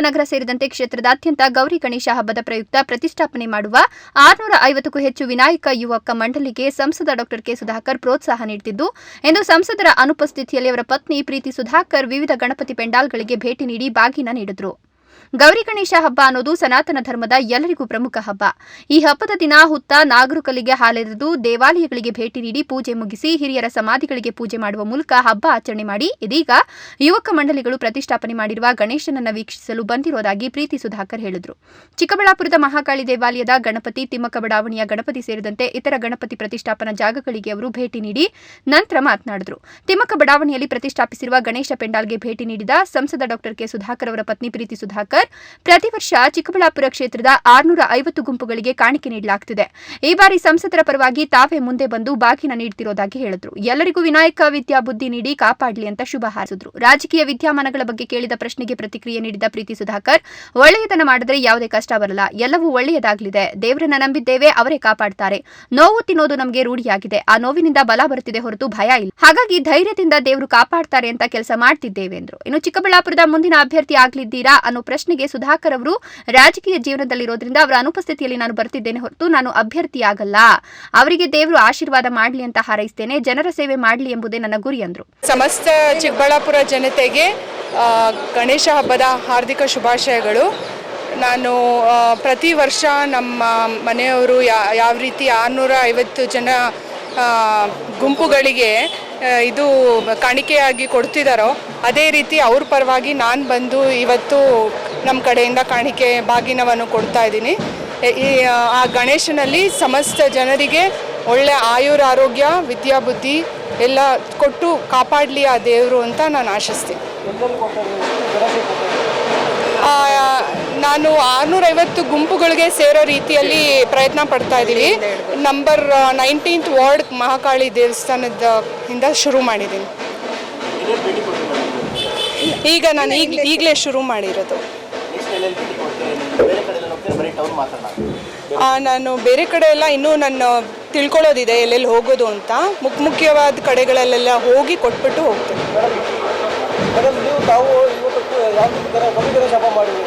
ನಗರ ಸೇರಿದಂತೆ ಕ್ಷೇತ್ರದಾದ್ಯಂತ ಗೌರಿ ಗಣೇಶ ಹಬ್ಬದ ಪ್ರಯುಕ್ತ ಪ್ರತಿಷ್ಠಾಪನೆ ಮಾಡುವ ಆರುನೂರ ಐವತ್ತಕ್ಕೂ ಹೆಚ್ಚು ವಿನಾಯಕ ಯುವಕ ಮಂಡಳಿಗೆ ಸಂಸದ ಡಾಕ್ಟರ್ ಕೆ ಸುಧಾಕರ್ ಪ್ರೋತ್ಸಾಹ ನೀಡುತ್ತಿದ್ದು ಎಂದು ಸಂಸದರ ಅನುಪಸ್ಥಿತಿಯಲ್ಲಿ ಅವರ ಪತ್ನಿ ಪ್ರೀತಿ ಸುಧಾಕರ್ ವಿವಿಧ ಗಣಪತಿ ಪೆಂಡಾಲ್ಗಳಿಗೆ ಭೇಟಿ ನೀಡಿ ಬಾಗಿನ ನೀಡಿದರು. ಗೌರಿ ಗಣೇಶ ಹಬ್ಬ ಅನ್ನೋದು ಸನಾತನ ಧರ್ಮದ ಎಲ್ಲರಿಗೂ ಪ್ರಮುಖ ಹಬ್ಬ. ಈ ಹಬ್ಬದ ದಿನ ಹುತ್ತ ನಾಗರುಕಲಿಗೆ ಹಾಲೆರೆದು ದೇವಾಲಯಗಳಿಗೆ ಭೇಟಿ ನೀಡಿ ಪೂಜೆ ಮುಗಿಸಿ ಹಿರಿಯರ ಸಮಾಧಿಗಳಿಗೆ ಪೂಜೆ ಮಾಡುವ ಮೂಲಕ ಹಬ್ಬ ಆಚರಣೆ ಮಾಡಿ, ಇದೀಗ ಯುವಕ ಮಂಡಳಿಗಳು ಪ್ರತಿಷ್ಠಾಪನೆ ಮಾಡಿರುವ ಗಣೇಶನನ್ನ ವೀಕ್ಷಿಸಲು ಬಂದಿರೋದಾಗಿ ಪ್ರೀತಿ ಸುಧಾಕರ್ ಹೇಳಿದರು. ಚಿಕ್ಕಬಳ್ಳಾಪುರದ ಮಹಾಕಾಳಿ ದೇವಾಲಯದ ಗಣಪತಿ, ತಿಮ್ಮಕ್ಕ ಬಡಾವಣೆಯ ಗಣಪತಿ ಸೇರಿದಂತೆ ಇತರ ಗಣಪತಿ ಪ್ರತಿಷ್ಠಾಪನಾ ಜಾಗಗಳಿಗೆ ಅವರು ಭೇಟಿ ನೀಡಿ ನಂತರ ಮಾತನಾಡಿದರು. ತಿಮ್ಮಕ್ಕ ಬಡಾವಣೆಯಲ್ಲಿ ಪ್ರತಿಷ್ಠಾಪಿಸಿರುವ ಗಣೇಶ ಪೆಂಡಾಲ್ಗೆ ಭೇಟಿ ನೀಡಿದ ಸಂಸದ ಡಾಕ್ಟರ್ ಕೆ ಸುಧಾಕರ್ ಅವರ ಪತ್ನಿ ಪ್ರೀತಿ ಸುಧಾಕರ್ ಪ್ರತಿ ವರ್ಷ ಚಿಕ್ಕಬಳ್ಳಾಪುರ ಕ್ಷೇತ್ರದ ಆರುನೂರ ಐವತ್ತು ಗುಂಪುಗಳಿಗೆ ಕಾಣಿಕೆ ನೀಡಲಾಗುತ್ತಿದೆ ಈ ಬಾರಿ ಸಂಸದರ ಪರವಾಗಿ ತಾವೇ ಮುಂದೆ ಬಂದು ಬಾಗಿನ ನೀಡುತ್ತಿರೋದಾಗಿ ಹೇಳಿದ್ರು. ಎಲ್ಲರಿಗೂ ವಿನಾಯಕ ವಿದ್ಯಾ ಬುದ್ಧಿ ನೀಡಿ ಕಾಪಾಡಲಿ ಅಂತ ಶುಭ ಹಾರಿಸಿದ್ರು. ರಾಜಕೀಯ ವಿದ್ಯಮಾನಗಳ ಬಗ್ಗೆ ಕೇಳಿದ ಪ್ರಶ್ನೆಗೆ ಪ್ರತಿಕ್ರಿಯೆ ನೀಡಿದ ಪ್ರೀತಿ ಸುಧಾಕರ್, ಒಳ್ಳೆಯದನ್ನ ಮಾಡಿದ್ರೆ ಯಾವುದೇ ಕಷ್ಟ ಬರಲ್ಲ. ಎಲ್ಲವೂ ಒಳ್ಳೆಯದಾಗಲಿದೆ. ದೇವರನ್ನ ನಂಬಿದ್ದೇವೆ, ಅವರೇ ಕಾಪಾಡ್ತಾರೆ. ನೋವು ತಿನ್ನೋದು ನಮಗೆ ರೂಢಿಯಾಗಿದೆ. ಆ ನೋವಿನಿಂದ ಬಲ ಬರುತ್ತಿದೆ ಹೊರತು ಭಯ ಇಲ್ಲ. ಹಾಗಾಗಿ ಧೈರ್ಯದಿಂದ ದೇವರು ಕಾಪಾಡ್ತಾರೆ ಅಂತ ಕೆಲಸ ಮಾಡ್ತಿದ್ದೇವೆ ಎಂದರು. ಇನ್ನು ಚಿಕ್ಕಬಳ್ಳಾಪುರದ ಮುಂದಿನ ಅಭ್ಯರ್ಥಿ ಆಗಲಿದ್ದೀರಾ ಅನ್ನೋ ಪ್ರಶ್ನೆಗೆ ಸುಧಾಕರ್ ಅವರು, ರಾಜಕೀಯ ಜೀವನದಲ್ಲಿರೋದ್ರಿಂದ ಅವರ ಅನುಪಸ್ಥಿತಿಯಲ್ಲಿ ನಾನು ಬರ್ತಿದ್ದೇನೆ ಹೊರತು ನಾನು ಅಭ್ಯರ್ಥಿಯಾಗಲ್ಲ. ಅವರಿಗೆ ದೇವರು ಆಶೀರ್ವಾದ ಮಾಡಲಿ ಅಂತ ಹಾರೈಸ್ತೇನೆ, ಜನರ ಸೇವೆ ಮಾಡಲಿ ಎಂಬುದೇ ನನ್ನ ಗುರಿ ಅಂದರು. ಸಮಸ್ತ ಚಿಕ್ಕಬಳ್ಳಾಪುರ ಜನತೆಗೆ ಗಣೇಶ ಹಬ್ಬದ ಹಾರ್ದಿಕ ಶುಭಾಶಯಗಳು. ನಾನು ಪ್ರತಿ ವರ್ಷ ನಮ್ಮ ಮನೆಯವರು ಯಾವ ರೀತಿ ಆರುನೂರ ಐವತ್ತು ಜನ ಗುಂಪುಗಳಿಗೆ ಇದು ಕಾಣಿಕೆಯಾಗಿ ಕೊಡ್ತಿದ್ದಾರೋ ಅದೇ ರೀತಿ ಅವ್ರ ಪರವಾಗಿ ನಾನು ಬಂದು ಇವತ್ತು ನಮ್ಮ ಕಡೆಯಿಂದ ಕಾಣಿಕೆ ಬಾಗಿನವನ್ನು ಕೊಡ್ತಾ ಇದ್ದೀನಿ. ಈ ಆ, ಗಣೇಶನಲ್ಲಿ ಸಮಸ್ತ ಜನರಿಗೆ ಒಳ್ಳೆ ಆಯುರ ಆರೋಗ್ಯ ವಿದ್ಯಾಬುದ್ಧಿ ಎಲ್ಲ ಕೊಟ್ಟು ಕಾಪಾಡಲಿ ಆ ದೇವರು ಅಂತ ನಾನು ಆಶಿಸ್ತೀನಿ. ನಾನು ಆರುನೂರೈವತ್ತು ಗುಂಪುಗಳಿಗೆ ಸೇರೋ ರೀತಿಯಲ್ಲಿ ಪ್ರಯತ್ನ ಪಡ್ತಾ ಇದ್ದೀವಿ ನಂಬರ್ ನೈನ್ಟೀನ್ತ್ ವಾರ್ಡ್ ಮಹಾಕಾಳಿ ದೇವಸ್ಥಾನದ ಇಂದ ಶುರು ಮಾಡಿದ್ದೀನಿ. ಈಗ ನಾನು ಈಗ ಈಗಲೇ ಶುರು ಮಾಡಿರೋದು. ನಾನು ಬೇರೆ ಕಡೆ ಎಲ್ಲ ಇನ್ನೂ ನನ್ನ ತಿಳ್ಕೊಳ್ಳೋದಿದೆ ಎಲ್ಲೆಲ್ಲಿ ಹೋಗೋದು ಅಂತ. ಮುಖ್ಯ ಮುಖ್ಯವಾದ ಕಡೆಗಳಲ್ಲೆಲ್ಲ ಹೋಗಿ ಕೊಟ್ಬಿಟ್ಟು ಹೋಗ್ತೀನಿ. ಮೇಡಮ್ ನೀವು ತಾವು ಇವತ್ತು ಯಾವ ಥರ ಗೌರಿ ಗಣೇಶ ಮಾಡಿದ್ರಿ?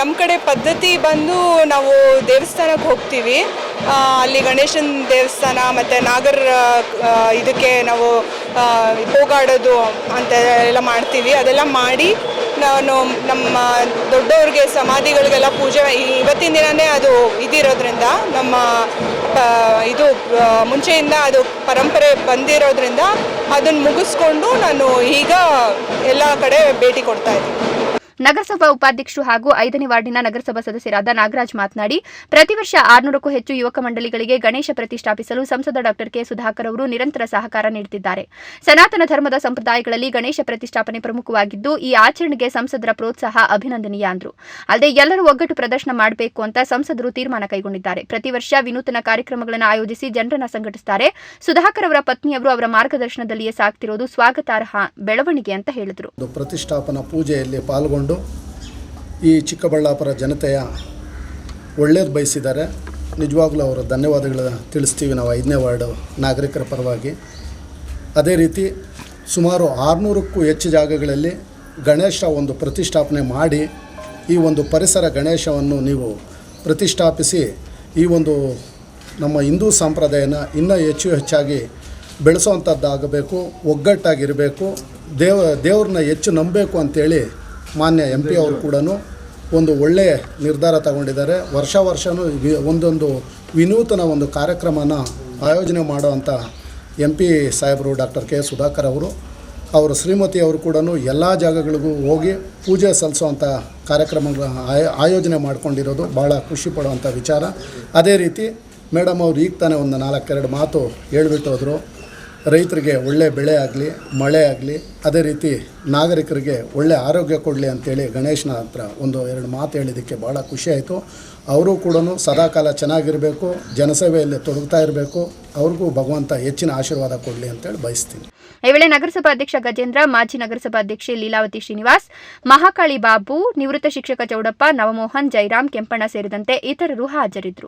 ನಮ್ಮ ಕಡೆ ಪದ್ಧತಿ ಬಂದು ನಾವು ದೇವಸ್ಥಾನಕ್ಕೆ ಹೋಗ್ತೀವಿ. ಅಲ್ಲಿ ಗಣೇಶನ ದೇವಸ್ಥಾನ ಮತ್ತು ನಾಗರ ಇದಕ್ಕೆ ನಾವು ಹೋಗಾಡೋದು ಅಂತ ಎಲ್ಲ ಮಾಡ್ತೀವಿ. ಅದೆಲ್ಲ ಮಾಡಿ ನಾನು ನಮ್ಮ ದೊಡ್ಡವ್ರಿಗೆ, ಸಮಾಧಿಗಳಿಗೆಲ್ಲ ಪೂಜೆ ಇವತ್ತಿನ ದಿನವೇ ಅದು ಇದಿರೋದ್ರಿಂದ, ನಮ್ಮ ಇದು ಮುಂಚೆಯಿಂದ ಅದು ಪರಂಪರೆ ಬಂದಿರೋದ್ರಿಂದ ಅದನ್ನು ಮುಗಿಸ್ಕೊಂಡು ನಾನು ಈಗ ಎಲ್ಲ ಕಡೆ ಭೇಟಿ ಕೊಡ್ತಾ ಇದ್ದೀನಿ. ನಗರಸಭಾ ಉಪಾಧ್ಯಕ್ಷರು ಹಾಗೂ ಐದನೇ ವಾರ್ಡಿನ ನಗರಸಭಾ ಸದಸ್ಯರಾದ ನಾಗರಾಜ್ ಮಾತನಾಡಿ, ಪ್ರತಿ ವರ್ಷ ಆರುನೂರಕ್ಕೂ ಹೆಚ್ಚು ಯುವಕ ಮಂಡಳಿಗಳಿಗೆ ಗಣೇಶ ಪ್ರತಿಷ್ಠಾಪಿಸಲು ಸಂಸದ ಡಾಕ್ಟರ್ ಕೆ ಸುಧಾಕರ್ ಅವರು ನಿರಂತರ ಸಹಕಾರ ನೀಡುತ್ತಿದ್ದಾರೆ. ಸನಾತನ ಧರ್ಮದ ಸಂಪ್ರದಾಯಗಳಲ್ಲಿ ಗಣೇಶ ಪ್ರತಿಷ್ಠಾಪನೆ ಪ್ರಮುಖವಾಗಿದ್ದು, ಈ ಆಚರಣೆಗೆ ಸಂಸದರ ಪ್ರೋತ್ಸಾಹ ಅಭಿನಂದನೀಯ ಅಂದರು. ಅಲ್ಲದೆ ಎಲ್ಲರೂ ಒಗ್ಗಟ್ಟು ಪ್ರದರ್ಶನ ಮಾಡಬೇಕು ಅಂತ ಸಂಸದರು ತೀರ್ಮಾನ ಕೈಗೊಂಡಿದ್ದಾರೆ. ಪ್ರತಿ ವರ್ಷ ವಿನೂತನ ಕಾರ್ಯಕ್ರಮಗಳನ್ನು ಆಯೋಜಿಸಿ ಜನರನ್ನ ಸಂಘಟಿಸುತ್ತಾರೆ ಸುಧಾಕರ್ ಅವರ ಪತ್ನಿಯವರು ಅವರ ಮಾರ್ಗದರ್ಶನದಲ್ಲಿಯೇ ಸಾಗ್ತಿರೋದು ಸ್ವಾಗತಾರ್ಹ ಬೆಳವಣಿಗೆ ಅಂತ ಹೇಳಿದರು. ಪ್ರತಿಷ್ಠಾಪನಾ ಪೂಜೆಯಲ್ಲಿ ಪಾಲ್ಗೊಂಡು ಈ ಚಿಕ್ಕಬಳ್ಳಾಪುರ ಜನತೆಯ ಒಳ್ಳೇದು ಬಯಸಿದ್ದಾರೆ ನಿಜವಾಗ್ಲೂ ಅವರ ಧನ್ಯವಾದಗಳು ತಿಳಿಸ್ತೀವಿ ನಾವು ಐದನೇ ವಾರ್ಡು ನಾಗರಿಕರ ಪರವಾಗಿ. ಅದೇ ರೀತಿ ಸುಮಾರು ಆರುನೂರಕ್ಕೂ ಹೆಚ್ಚು ಜಾಗಗಳಲ್ಲಿ ಗಣೇಶ ಒಂದು ಪ್ರತಿಷ್ಠಾಪನೆ ಮಾಡಿ ಈ ಒಂದು ಪರಿಸರ ಗಣೇಶವನ್ನು ನೀವು ಪ್ರತಿಷ್ಠಾಪಿಸಿ ಈ ಒಂದು ನಮ್ಮ ಹಿಂದೂ ಸಂಪ್ರದಾಯನ ಇನ್ನೂ ಹೆಚ್ಚು ಹೆಚ್ಚಾಗಿ ಬೆಳೆಸೋವಂಥದ್ದಾಗಬೇಕು ಒಗ್ಗಟ್ಟಾಗಿರಬೇಕು, ದೇವ ದೇವ್ರನ್ನ ಹೆಚ್ಚು ನಂಬಬೇಕು ಅಂತೇಳಿ ಮಾನ್ಯ ಎಂ ಪಿ ಅವರು ಕೂಡ ಒಂದು ಒಳ್ಳೆಯ ನಿರ್ಧಾರ ತಗೊಂಡಿದ್ದಾರೆ. ವರ್ಷ ವರ್ಷವೂ ಒಂದೊಂದು ವಿನೂತನ ಒಂದು ಕಾರ್ಯಕ್ರಮನ ಆಯೋಜನೆ ಮಾಡುವಂಥ ಎಂ ಪಿ ಸಾಹೇಬರು ಡಾಕ್ಟರ್ ಕೆ ಸುಧಾಕರ್ ಅವರು. ಅವರು ಶ್ರೀಮತಿ ಅವರು ಕೂಡ ಎಲ್ಲ ಜಾಗಗಳಿಗೂ ಹೋಗಿ ಪೂಜೆ ಸಲ್ಲಿಸುವಂಥ ಕಾರ್ಯಕ್ರಮಗಳ ಆಯ- ಆಯೋಜನೆ ಮಾಡ್ಕೊಂಡಿರೋದು. ಭಾಳ ಖುಷಿ ಪಡುವಂಥ ವಿಚಾರ. ಅದೇ ರೀತಿ ಮೇಡಮ್ ಅವ್ರು ಈಗ ತಾನೇ ಒಂದು ನಾಲ್ಕೆರಡು ಮಾತು ಹೇಳ್ಬಿಟ್ಟು ಹೋದರು. ರೈತರಿಗೆ ಒಳ್ಳೆ ಬೆಳೆ ಆಗಲಿ, ಮಳೆ ಆಗಲಿ, ಅದೇ ರೀತಿ ನಾಗರಿಕರಿಗೆ ಒಳ್ಳೆ ಆರೋಗ್ಯ ಕೊಡಲಿ ಅಂತೇಳಿ ಗಣೇಶನ ಹತ್ರ ಒಂದು ಎರಡು ಮಾತು ಹೇಳಿದ್ದಕ್ಕೆ ಭಾಳ ಖುಷಿ ಆಯಿತು. ಅವರು ಕೂಡ ಸದಾಕಾಲ ಚೆನ್ನಾಗಿರಬೇಕು, ಜನಸೇವೆಯಲ್ಲಿ ತೊಡಗ್ತಾ ಇರಬೇಕು. ಅವ್ರಿಗೂ ಭಗವಂತ ಹೆಚ್ಚಿನ ಆಶೀರ್ವಾದ ಕೊಡಲಿ ಅಂತೇಳಿ ಬಯಸ್ತೀನಿ. ಈ ವೇಳೆ ನಗರಸಭಾ ಅಧ್ಯಕ್ಷ ಗಜೇಂದ್ರ, ಮಾಜಿ ನಗರಸಭಾ ಅಧ್ಯಕ್ಷೆ ಲೀಲಾವತಿ ಶ್ರೀನಿವಾಸ್, ಮಹಾಕಾಳಿ ಬಾಬು, ನಿವೃತ್ತ ಶಿಕ್ಷಕ ಚೌಡಪ್ಪ, ನವಮೋಹನ್, ಜೈರಾಮ್ ಕೆಂಪಣ್ಣ ಸೇರಿದಂತೆ ಇತರರು ಹಾಜರಿದ್ದರು.